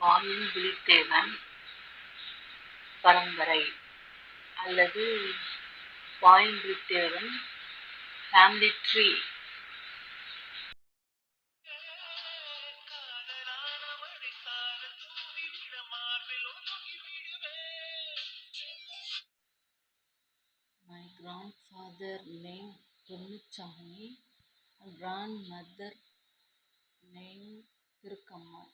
வாயும் விழித்தேவன் பரம்பரை அல்லது வாயும் Pulithevan family tree My grandfather name Ponnusamy mother name Thirukammal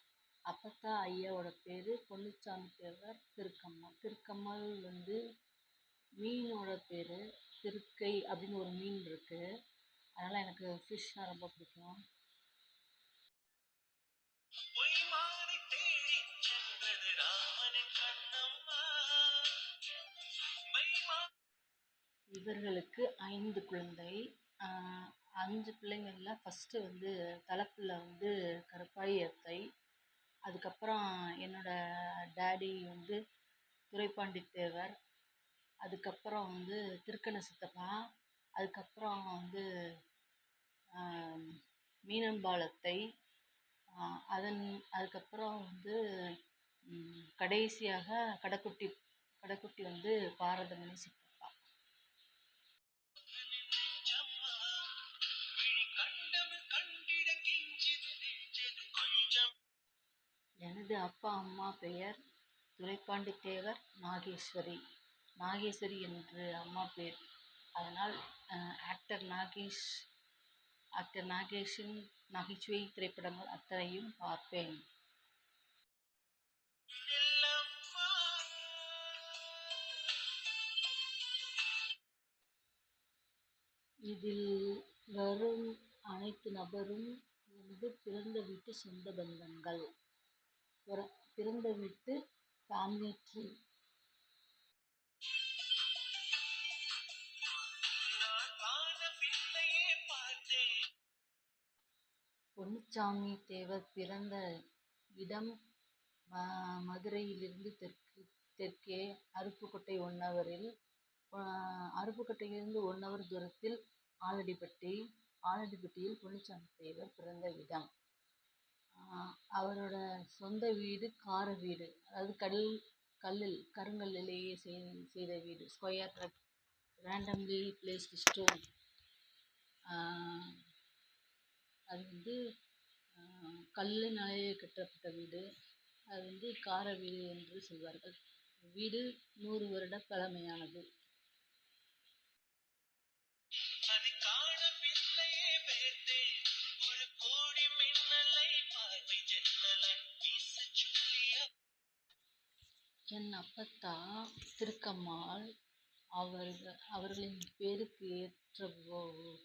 அப்பத்தா ஐயாவோட பேர் பொன்னுச்சாமி தேவர் திருக்கம்மாள் திருக்கம்மாள் வந்து மீனோட பேர் திருக்கை அப்படின்னு ஒரு மீன் இருக்குது அதனால் எனக்கு ஃபிஷ்னால் ரொம்ப பிடிக்கும். இவர்களுக்கு ஐந்து குழந்தை. அஞ்சு பிள்ளைங்கள்ல ஃபஸ்ட்டு வந்து தலைப்பிள்ளை வந்து கருப்பாயி அத்தை. அதுக்கப்புறம் என்னோடய டேடி வந்து துரைப்பாண்டி தேவர் அதுக்கப்புறம் வந்து திருக்கண்ண சித்தப்பா. அதுக்கப்புறம் வந்து ஆஹ் மீனம்பாள் அத்தை அதன் அதுக்கப்புறம் வந்து கடைசியாக கடைக்குட்டி கடைக்குட்டி வந்து பாரதமணி சித்தப்பா எனது அப்பா அம்மா பெயர் துரைப்பாண்டி தேவர் நாகேஸ்வரி. நாகேஸ்வரி என்று அம்மா பேர். அதனால் ஆக்டர் நாகேஷ் ஆக்டர் நாகேஷின் நகைச்சுவை திரைப்படங்கள் அத்தனையும் பார்ப்பேன். இதில் வரும் அனைத்து நபரும் எனது பிறந்த வீட்டு சொந்த பந்தங்கள். பிற- பிறந்த வீட்டு ஃபேமிலி ட்ரீ பொன்னுச்சாமி தேவர் பிறந்த இடம் ம- மதுரையிலிருந்து தெற்கு தெற்கே அருப்புக்கோட்டை ஒன் ஹவரில் அருப்புக்கோட்டையிலிருந்து ஒன் ஹவர் தூரத்தில் ஆலடிப்பட்டி ஆலடிப்பட்டியில் பொன்னுச்சாமி தேவர் பிறந்த இடம். அவரோட சொந்த வீடு கார வீடு. அதாவது கல் கல்லில் கருங்கல்லிலேயே செய் செய்த வீடு. ஸ்கொயர் ரேண்டம்லி பிளேஸ்டு ஸ்டோன் அது வந்து ஆஹ் கல்லினாலே கட்டப்பட்ட வீடு. அது வந்து கார வீடு என்று சொல்வார்கள். வீடு நூறு வருட பழமையானது. என் அப்பத்தா திருக்கம்மாள் அவர்கள் அவர்களின் பேருக்கு ஏற்ற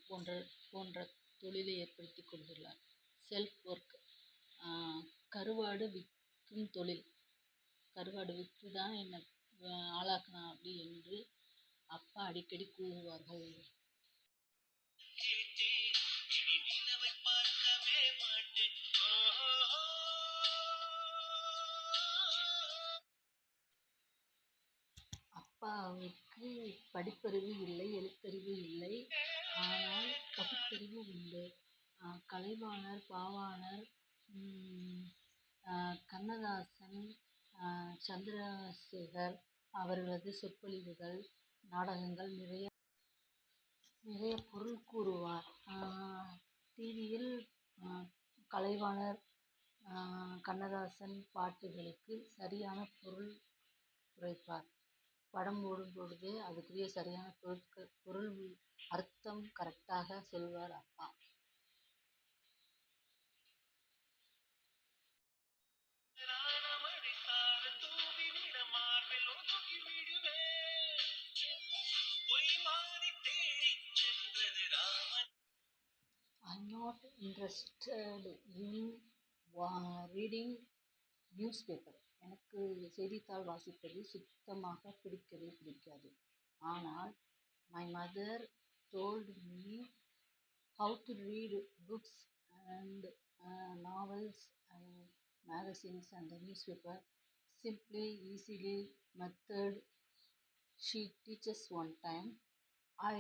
போன்ற போன்ற தொழிலை ஏற்படுத்தி கொண்டுள்ளார். செல்ஃப் ஒர்க் கருவாடு விற்கும் தொழில். கருவாடு விற்று தான் என்னை ஆஹ் அப்படி என்று அப்பா அடிக்கடி கூறுவார்கள். அவருக்கு படிப்பறிவு இல்லை எழுத்தறிவு இல்லை. ஆனால் பகுத்தறிவு உண்டு. கலைவாணர் பாவாணர் கண்ணதாசன் சந்திரசேகர் அவர்களது சொற்பொழிவுகள் நாடகங்கள் நிறைய நிறைய பொருள் கூறுவார். டிவியில் கலைவாணர் கண்ணதாசன் பாட்டுகளுக்கு சரியான பொருள் உரைப்பார். படம் போடும் பொழுது அதுக்குரிய சரியான பொருட்கள் பொருள் அர்த்தம் கரெக்டாக சொல்வார் அப்பா ஐ நாட் இன்ட்ரெஸ்டட் விட மார்பில் ஒதுங்கி விடுவேன் I'm not interested in reading newspaper. எனக்கு செய்தித்தாள் வாசிப்பது சுத்தமாக பிடிக்கவே பிடிக்காது ஆனால் my mother told me how to read books and novels and magazines and news paper simply easily method she teachers one time I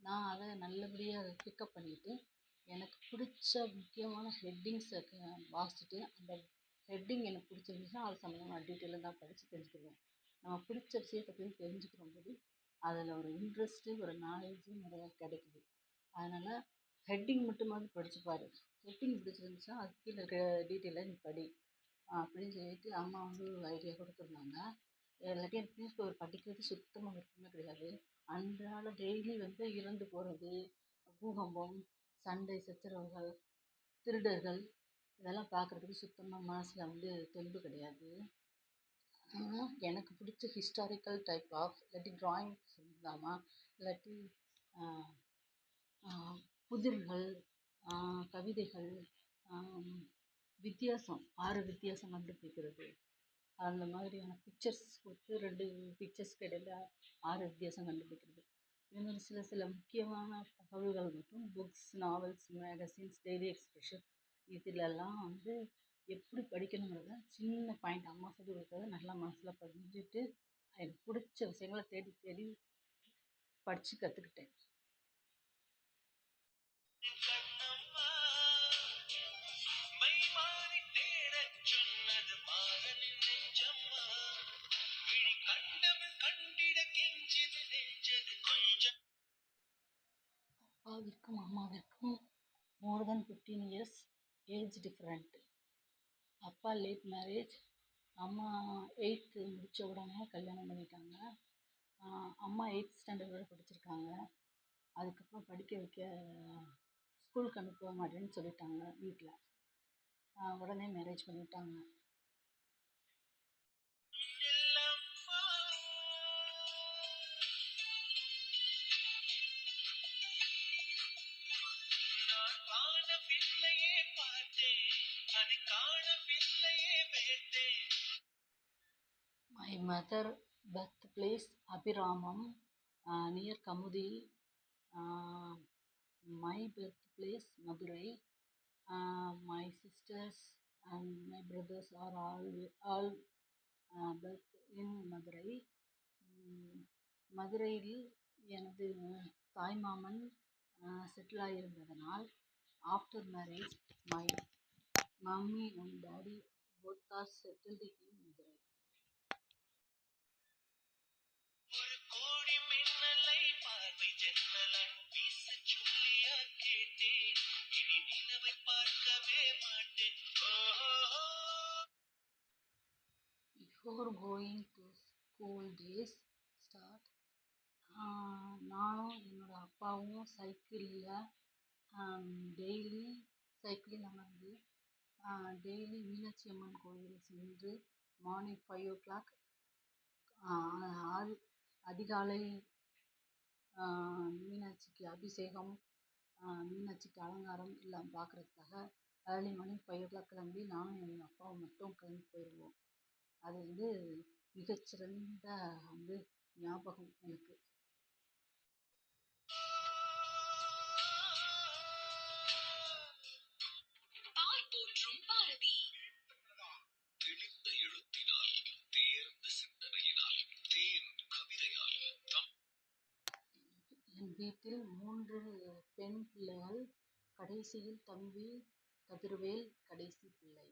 நான் அதை நல்லபடியாக பிக்கப் பண்ணிவிட்டு எனக்கு பிடிச்ச முக்கியமான ஹெட்டிங்ஸை வாசிச்சுட்டு அந்த ஹெட்டிங் எனக்கு பிடிச்சிருந்துச்சுன்னா அது சம்மந்தமாக நான் டீட்டெயிலாக தான் படித்து தெரிஞ்சுக்கிடுவேன். நம்ம பிடிச்ச விஷயத்தை பற்றி தெரிஞ்சுக்கிறம்போது அதில் ஒரு இன்ட்ரெஸ்ட்டு ஒரு நாலேஜும் நிறையா கிடைக்குது. அதனால் ஹெட்டிங் மட்டுமாவது படித்து ஹெட்டிங் பிடிச்சிருந்துச்சுன்னா அதுக்கு கீழே இருக்க டீட்டெயிலாக நீ படி. அப்படின்னு சொல்லிட்டு அம்மா வந்து ஐடியா கொடுத்துருந்தாங்க. இல்லாட்டி எனக்கு நியூஸ் பேப்பர் படிக்கிறது சுத்தமாக விருப்பமே கிடையாது. அன்றாட டெய்லி வந்து இறந்து போகிறது பூகம்பம் சண்டை சச்சரவுகள் திருடர்கள் இதெல்லாம் பார்க்குறதுக்கு சுத்தமாக மனசில் வந்து தெம்பு கிடையாது. ஆனால் எனக்கு பிடிச்ச ஹிஸ்டாரிக்கல் டைப் ஆஃப் இல்லாட்டி ட்ராயிங்ஸ் சொல்லலாமா இல்லாட்டி புதிர்கள் கவிதைகள் வித்தியாசம் ஆறு வித்தியாசம் கண்டுபிடிக்கிறது. அந்த மாதிரியான பிக்சர்ஸ் கொடுத்து ரெண்டு பிக்சர்ஸ்க்கு இடையில ஆறு வித்தியாசம் கண்டுபிடிக்கிறது. இது மாதிரி சில சில முக்கியமான தகவல்கள் மட்டும் books novels magazines daily expression இதுலெல்லாம் வந்து எப்படி படிக்கணுங்கிறத சின்ன பாயிண்ட் அம்மா சொல்லி கொடுத்தத நல்லா மனசில் பதிஞ்சுட்டு எனக்கு பிடிச்ச விஷயங்கள தேடி தேடி படித்து கற்றுக்கிட்டேன் அப்பாவிற்கும் அம்மாவிற்கும் more than fifteen years age different அப்பா லேட் மேரேஜ் அம்மா எயித்து முடித்த உடனே கல்யாணம் பண்ணிட்டாங்க. அம்மா எயித் ஸ்டாண்டர்ட் வரை படிச்சிருக்காங்க. அதுக்கப்புறம் படிக்க வைக்க ஸ்கூலுக்கு அனுப்ப மாட்டேன்னு சொல்லிட்டாங்க வீட்டில் உடனே மேரேஜ் பண்ணிட்டாங்க. இல்லம்மா my mother birth place Abiramam near Kamuthi my birth place Madurai my sisters and my brothers are all all birth in Madurai மதுரையில் எனது தாய்மாமன் செட்டில் ஆகியிருந்ததனால் after marriage my mummy and daddy both are settled in Madurai ஒரு கோடி மின்னலை பார்வை ஜன்னலாய் வீசச் சொல்லியா கேட்டேன் இனி நிலவை பார்க்கவே மாட்டேன் ஓஹோ before going to school days start ஆஹ் நானும் என்னோட அப்பாவும் சைக்கிளில் டெய்லி சைக்கிளில் அமர்ந்து டெய்லி மீனாட்சி அம்மன் கோயில் சென்று மார்னிங் ஃபைவ் ஓ கிளாக் ஆறு அதிகாலை மீனாட்சிக்கு அபிஷேகம் மீனாட்சிக்கு அலங்காரம் எல்லாம் பார்க்குறதுக்காக early morning five o'clock கிளம்பி நானும் எங்கள் அப்பாவும் மட்டும் கிளம்பி போயிடுவோம். அது வந்து மிகச்சிறந்த வந்து ஞாபகம் எனக்கு. வீட்டில் மூன்று பெண் பிள்ளைகள் கடைசியில் தம்பி கதிர்வேல் கடைசி பிள்ளை.